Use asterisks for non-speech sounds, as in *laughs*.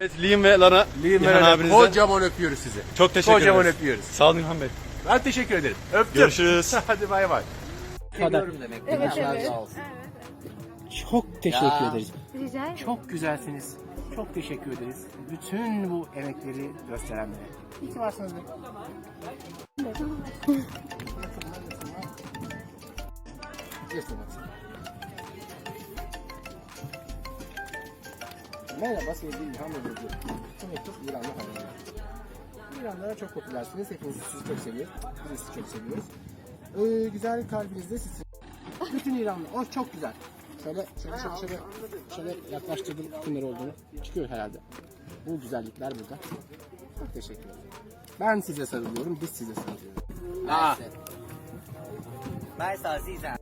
Evet Liam ve Lara Liam Eren, abinizden kocaman öpüyoruz sizi. çok teşekkür Kocaman ederiz. öpüyoruz. Sağ olun İlhan Bey. Ben teşekkür ederim. Öptüm. Görüşürüz. *laughs* Hadi bay bay. kadar. demek. Evet, evet. Çok teşekkür ederiz. Rica ederim. Çok güzelsiniz. Çok teşekkür ederiz. Bütün bu emekleri gösterenlere. İyi ki varsınız be. *laughs* Merhaba sevgili İlhan ve Burcu. Bu mektup İranlı hayranlar. İranlara çok popülersiniz. Hepiniz sizi çok seviyoruz. Biz sizi çok seviyoruz. Ee, güzel kalbinizde sizi. Bütün İranlı. Oh çok güzel. Şöyle şöyle şöyle şöyle, şöyle yaklaştırdım kimler olduğunu. Çıkıyor herhalde. Bu güzellikler burada. Çok teşekkür ederim. Ben size sarılıyorum, biz size sarılıyoruz. Aa. Mersi Azizen.